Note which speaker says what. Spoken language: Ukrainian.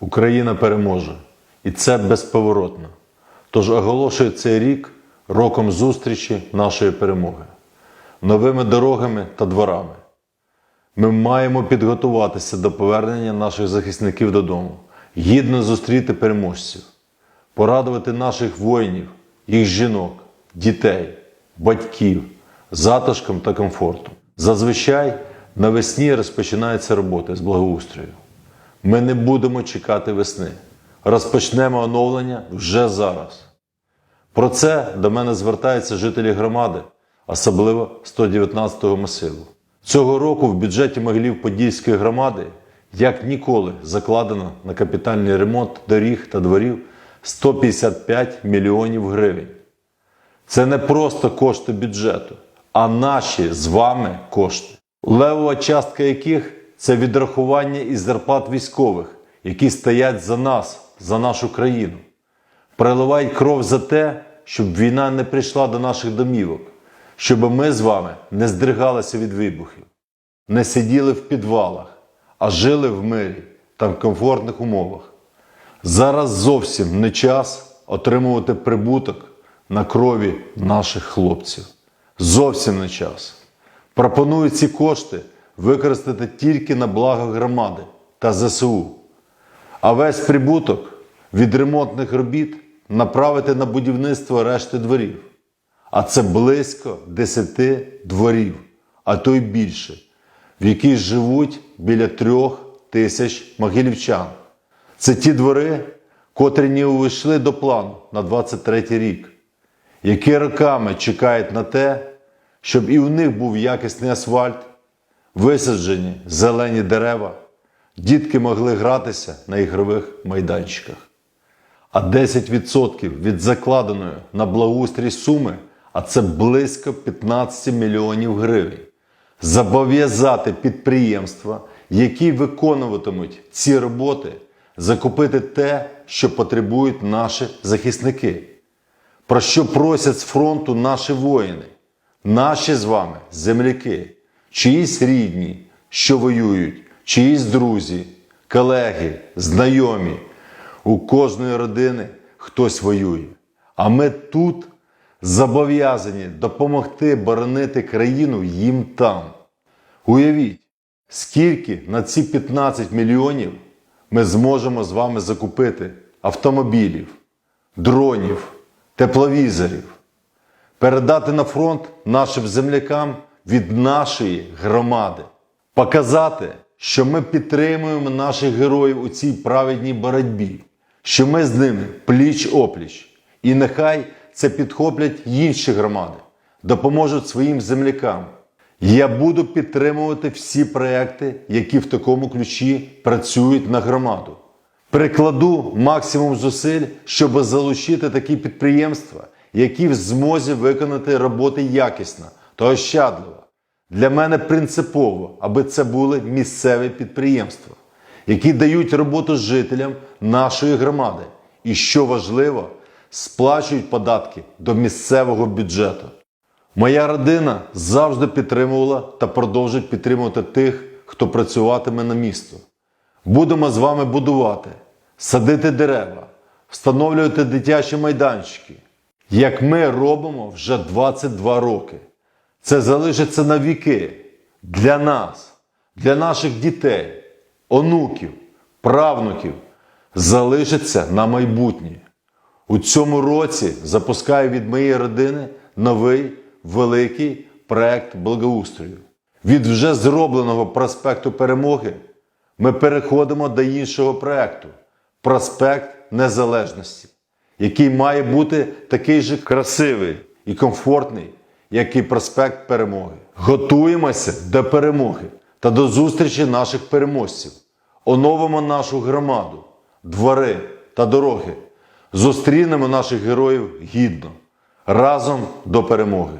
Speaker 1: Україна переможе, і це безповоротно. Тож оголошую цей рік роком зустрічі нашої перемоги, новими дорогами та дворами. Ми маємо підготуватися до повернення наших захисників додому, гідно зустріти переможців, порадувати наших воїнів, їх жінок, дітей, батьків затишком та комфортом. Зазвичай навесні розпочинаються роботи з благоустрою. Ми не будемо чекати весни. Розпочнемо оновлення вже зараз. Про це до мене звертаються жителі громади, особливо 119-го масиву. Цього року в бюджеті Могилів Подільської громади як ніколи закладено на капітальний ремонт доріг та дворів 155 мільйонів гривень. Це не просто кошти бюджету, а наші з вами кошти, левова частка яких це відрахування із зарплат військових, які стоять за нас, за нашу країну, переливають кров за те, щоб війна не прийшла до наших домівок, щоб ми з вами не здригалися від вибухів, не сиділи в підвалах, а жили в мирі та в комфортних умовах. Зараз зовсім не час отримувати прибуток на крові наших хлопців. Зовсім не час. Пропоную ці кошти використати тільки на благо громади та ЗСУ, а весь прибуток від ремонтних робіт направити на будівництво решти дворів. А це близько 10 дворів, а то й більше, в яких живуть біля трьох тисяч могилівчан. Це ті двори, котрі не увійшли до плану на 23 рік, які роками чекають на те, щоб і у них був якісний асфальт, висаджені зелені дерева, дітки могли гратися на ігрових майданчиках. А 10% від закладеної на благоустрій суми, а це близько 15 мільйонів гривень, зобов'язати підприємства, які виконуватимуть ці роботи, закупити те, що потребують наші захисники. Про що просять з фронту наші воїни, наші з вами земляки, чиїсь рідні, що воюють, чиїсь друзі, колеги, знайомі. У кожної родини хтось воює. А ми тут зобов'язані допомогти боронити країну їм там. Уявіть, скільки на ці 15 мільйонів ми зможемо з вами закупити автомобілів, дронів, тепловізорів, передати на фронт нашим землякам від нашої громади, показати, що ми підтримуємо наших героїв у цій праведній боротьбі, що ми з ними пліч опліч. І нехай це підхоплять інші громади, допоможуть своїм землякам. Я буду підтримувати всі проекти, які в такому ключі працюють на громаду. Прикладу максимум зусиль, щоб залучити такі підприємства, які в змозі виконати роботи якісно та ощадливо. Для мене принципово, аби це були місцеві підприємства, які дають роботу жителям нашої громади і, що важливо, сплачують податки до місцевого бюджету. Моя родина завжди підтримувала та продовжить підтримувати тих, хто працюватиме на місто. Будемо з вами будувати, садити дерева, встановлювати дитячі майданчики, як ми робимо вже 22 роки. Це залишиться на віки для нас, для наших дітей, онуків, правнуків, залишиться на майбутнє. У цьому році запускаю від моєї родини новий великий проект благоустрою. Від вже зробленого проспекту Перемоги ми переходимо до іншого проекту проспект Незалежності, який має бути такий же красивий і комфортний, як і проспект Перемоги. Готуємося до перемоги та до зустрічі наших переможців. Оновимо нашу громаду, двори та дороги. Зустрінемо наших героїв гідно разом до перемоги.